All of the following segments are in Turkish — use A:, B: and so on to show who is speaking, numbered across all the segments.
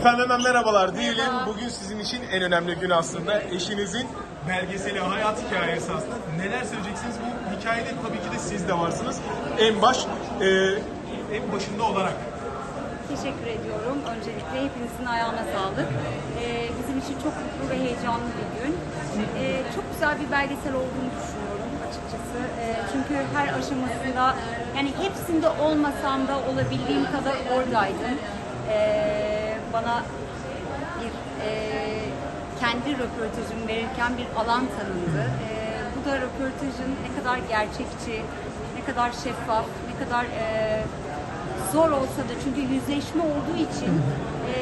A: Efendim hemen merhabalar diyelim. Bugün sizin için en önemli gün aslında. Eşinizin belgeseli hayat hikayesi aslında. Neler söyleyeceksiniz? Bu hikayede tabii ki de siz de varsınız. En baş, e, en başında olarak.
B: Teşekkür ediyorum. Öncelikle hepinizin ayağına sağlık. Ee, bizim için çok mutlu ve heyecanlı bir gün. Ee, çok güzel bir belgesel olduğunu düşünüyorum açıkçası. Ee, çünkü her aşamasında, yani hepsinde olmasam da olabildiğim kadar oradaydım. Ee, bana bir e, kendi röportajımı verirken bir alan tanındı. Ee, bu da röportajın ne kadar gerçekçi, ne kadar şeffaf, ne kadar e, zor olsa da çünkü yüzleşme olduğu için e,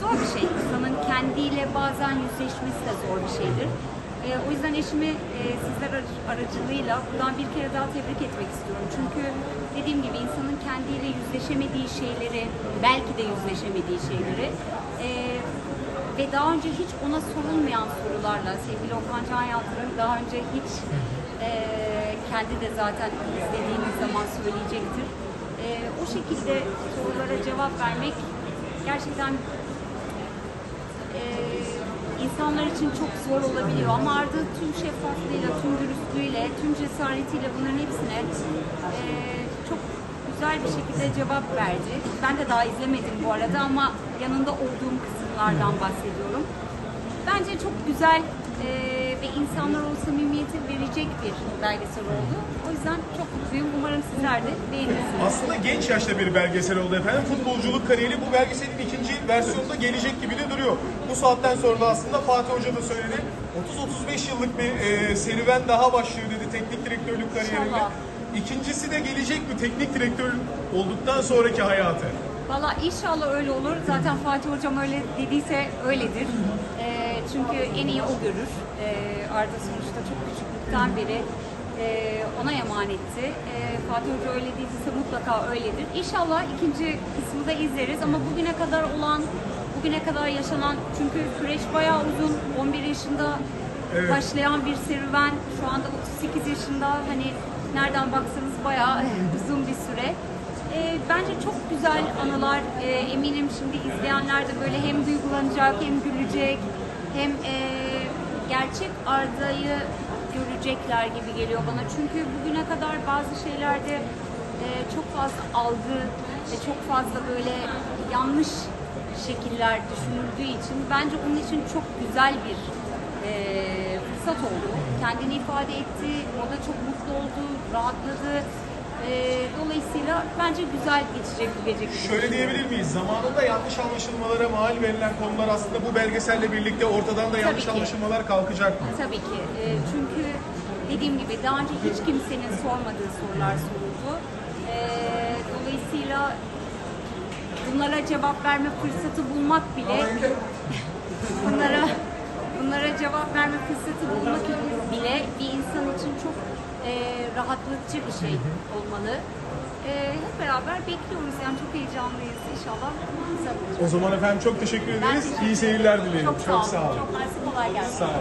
B: zor bir şey. İnsanın kendiyle bazen yüzleşmesi de zor bir şeydir. E, o yüzden eşimi e, sizler ar- aracılığıyla buradan bir kere daha tebrik etmek istiyorum. Çünkü dediğim gibi insanın kendiyle yüzleşemediği şeyleri, belki de yüzleşemediği şeyleri e, ve daha önce hiç ona sorulmayan sorularla sevgili Okan Can Yalçın'ın daha önce hiç e, kendi de zaten izlediğiniz zaman söyleyecektir. E, o şekilde sorulara cevap vermek gerçekten e, insanlar için çok zor olabiliyor ama Arda tüm şeffaflığıyla, tüm dürüstlüğüyle, tüm cesaretiyle bunların hepsine e, çok güzel bir şekilde cevap verdi. Ben de daha izlemedim bu arada ama yanında olduğum kısımlardan bahsediyorum. Bence çok güzel e, ve insanlar o samimiyeti verecek bir belgesel oldu. O yüzden çok mutluyum. Umarım sizler de beğenirsiniz.
A: Aslında genç yaşta bir belgesel oldu efendim. Futbolculuk kariyeri bu belgeselin ikinci versiyonunda gelecek gibi de duruyor. Bu saatten sonra da aslında Fatih Hoca da söyledi. 30-35 yıllık bir e, serüven daha başlıyor dedi teknik direktörlük kariyerinde. İkincisi de gelecek mi teknik direktör olduktan sonraki hayatı?
B: Valla inşallah öyle olur. Zaten Fatih Hocam öyle dediyse öyledir. Ee, çünkü en iyi o görür. Ee, Arda sonuçta çok küçüklükten beri e, ona emanetti. Ee, Fatih Hoca öyle dediyse mutlaka öyledir. İnşallah ikinci kısmı da izleriz ama bugüne kadar olan, bugüne kadar yaşanan çünkü süreç bayağı uzun. 11 yaşında
A: Evet.
B: başlayan bir serüven. Şu anda 38 yaşında hani nereden baksanız bayağı uzun bir süre. Ee, bence çok güzel anılar. Ee, eminim şimdi izleyenler de böyle hem duygulanacak hem gülecek hem e, gerçek Arda'yı görecekler gibi geliyor bana. Çünkü bugüne kadar bazı şeylerde e, çok fazla algı ve çok fazla böyle yanlış şekiller düşünüldüğü için bence onun için çok güzel bir e, fırsat oldu. Kendini ifade etti, o da çok mutlu oldu, rahatladı. E, dolayısıyla bence güzel geçecek bu gece.
A: Şöyle diyebilir miyiz? Zamanında yanlış anlaşılmalara mal verilen konular aslında bu belgeselle birlikte ortadan da yanlış
B: ki.
A: anlaşılmalar kalkacak mı?
B: Tabii ki. E, çünkü dediğim gibi daha önce hiç kimsenin sormadığı sorular soruldu. E, dolayısıyla bunlara cevap verme fırsatı bulmak bile bunlara bunlara cevap verme fırsatı bulmak bile bir insan için çok e, rahatlatıcı bir şey olmalı. E, hep beraber bekliyoruz yani çok heyecanlıyız inşallah. güzel olacak.
A: O zaman efendim çok teşekkür ederiz. İyi seyirler dilerim.
B: Çok sağ olun. Çok mersi kolay gelsin.
A: Sağ olun.